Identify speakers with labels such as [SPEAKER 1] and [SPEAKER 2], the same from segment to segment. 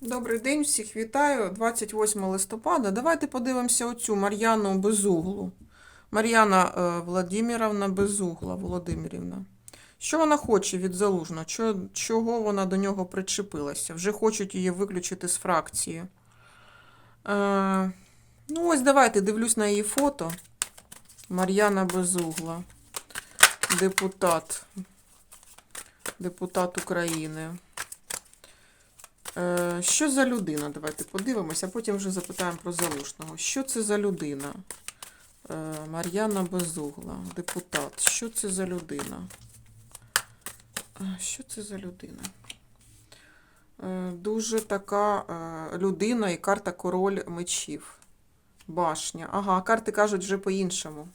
[SPEAKER 1] Добрий день, всіх вітаю. 28 листопада. Давайте подивимося оцю Мар'яну Безуглу. Мар'яна е, Владимировна Безугла, Володимирівна. Що вона хоче від Залужного? Чого вона до нього причепилася? Вже хочуть її виключити з фракції. Е, ну, ось давайте дивлюсь на її фото. Мар'яна Безугла, депутат, депутат України. Е, Що за людина? Давайте подивимося, а потім вже запитаємо про Залужного. Що це за людина? Е, Мар'яна Безугла, депутат. Що це за людина? Е, Що це за людина? Дуже така людина і карта король мечів. Башня. Ага, карти кажуть вже по-іншому.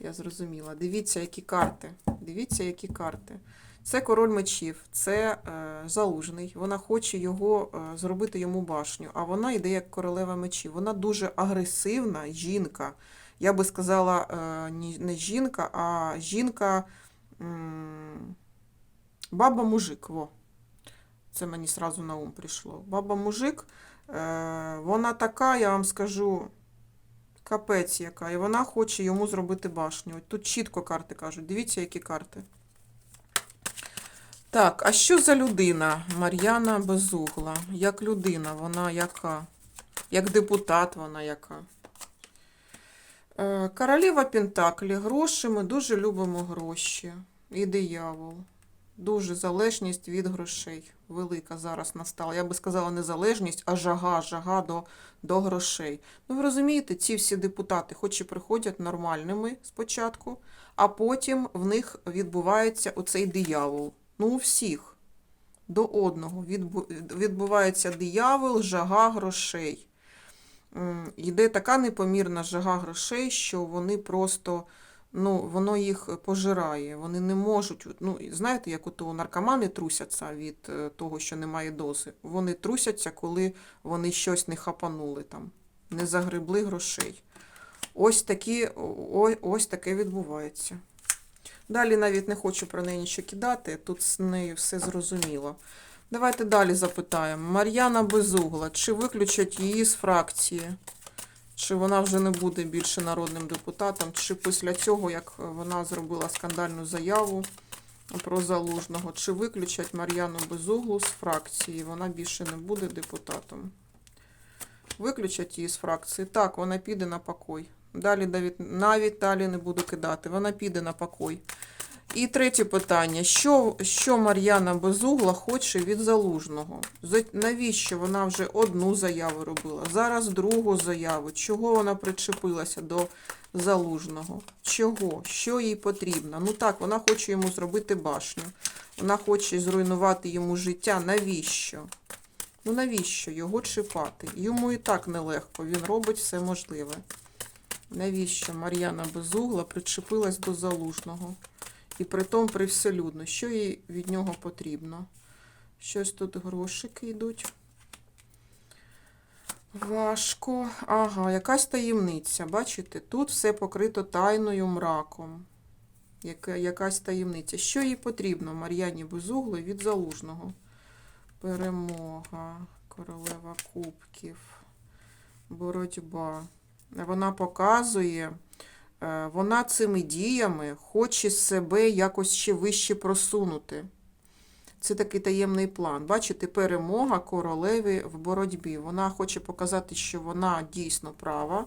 [SPEAKER 1] Я зрозуміла. Дивіться, які карти. Дивіться, які карти. Це король мечів, це е, залужний. Вона хоче його е, зробити йому башню, а вона йде як королева мечів. Вона дуже агресивна жінка. Я би сказала, е, не жінка, а жінка м, баба-мужик. Во. Це мені сразу на ум прийшло. Баба-мужик, е, вона така, я вам скажу, капець яка, і вона хоче йому зробити башню. Тут чітко карти кажуть. Дивіться, які карти. Так, а що за людина? Мар'яна Безугла. Як людина, вона яка? Як депутат вона яка? Е, Королева Пентаклі. Гроші. Ми дуже любимо гроші. І диявол. Дуже залежність від грошей. Велика зараз настала. Я би сказала, не залежність, а жага, жага до, до грошей. Ну, ви розумієте, ці всі депутати, хоч і приходять нормальними спочатку, а потім в них відбувається оцей диявол. Ну, у всіх до одного відбувається диявол, жага грошей. Йде така непомірна жага грошей, що вони просто, ну, воно їх пожирає. Вони не можуть, ну, знаєте, як ото наркомани трусяться від е, того, що немає дози. Вони трусяться, коли вони щось не хапанули там, не загребли грошей. Ось, такі, ось таке відбувається. Далі навіть не хочу про неї нічого кидати, тут з нею все зрозуміло. Давайте далі запитаємо. Мар'яна Безугла, чи виключать її з фракції? Чи вона вже не буде більше народним депутатом? Чи після цього, як вона зробила скандальну заяву про залужного, чи виключать Мар'яну Безуглу з фракції? Вона більше не буде депутатом. Виключать її з фракції. Так, вона піде на покой. Далі навіть, навіть далі не буду кидати. Вона піде на покой. І третє питання. Що, що Мар'яна Безугла хоче від залужного? Навіщо вона вже одну заяву робила? Зараз другу заяву. Чого вона причепилася до залужного? Чого? Що їй потрібно? Ну так, вона хоче йому зробити башню. Вона хоче зруйнувати йому життя. Навіщо? Ну навіщо його чіпати? Йому і так нелегко, він робить все можливе. Навіщо Мар'яна Безугла причепилась до залужного? І притом привселюдно. Що їй від нього потрібно? Щось тут грошики йдуть. Важко. Ага, якась таємниця. Бачите, тут все покрито тайною мраком. Яка, якась таємниця. Що їй потрібно Мар'яні Безуглої від залужного? Перемога, королева кубків, боротьба. Вона показує, е, вона цими діями хоче себе якось ще вище просунути. Це такий таємний план. Бачите, перемога королеви в боротьбі. Вона хоче показати, що вона дійсно права,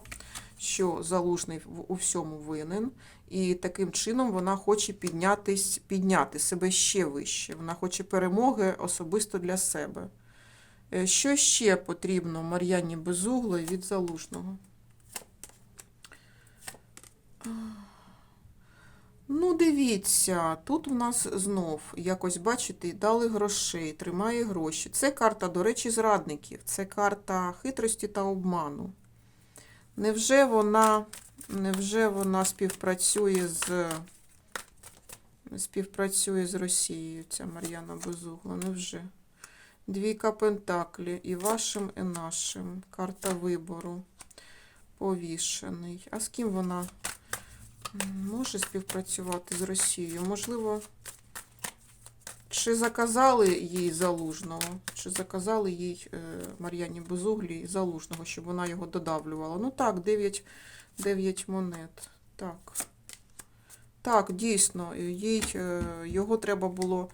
[SPEAKER 1] що залужний у всьому винен. І таким чином вона хоче піднятись, підняти себе ще вище. Вона хоче перемоги особисто для себе. Е, Що ще потрібно Мар'яні Безуглої від залужного? Ну, дивіться, тут в нас знов, якось, бачите, дали грошей, тримає гроші. Це карта, до речі, зрадників. Це карта хитрості та обману. Невже вона, невже вона співпрацює з, співпрацює з Росією, ця Мар'яна Безугла? Невже? Двійка Пентаклі і вашим, і нашим. Карта вибору. Повішений. А з ким вона може співпрацювати з Росією? Можливо, Чи заказали їй залужного? Чи заказали їй е, Мар'яні Безуглій залужного, щоб вона його додавлювала? Ну так, 9, 9 монет. Так. Так, дійсно, їй е, його треба було.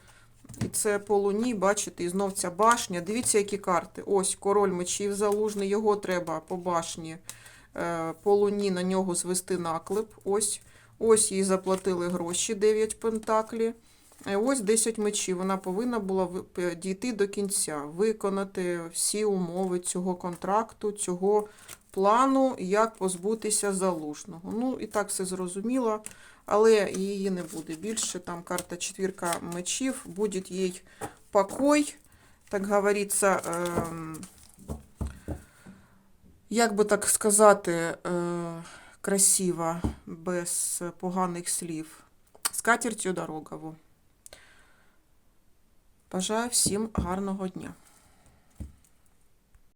[SPEAKER 1] І це по луні, бачите, і знов ця башня. Дивіться, які карти. Ось король мечів залужний, його треба по башні, е, по луні на нього звести наклеп. Ось, ось їй заплатили гроші, 9 пентаклі. Е, Ось 10 мечів. Вона повинна була дійти до кінця, виконати всі умови цього контракту, цього плану, як позбутися залужного. Ну, і так все зрозуміло, але її не буде більше. Там карта четвірка мечів, буде їй покой, так говориться, ем, як би так сказати, е, красиво, без поганих слів. З катертю дорогову. Бажаю всім гарного дня.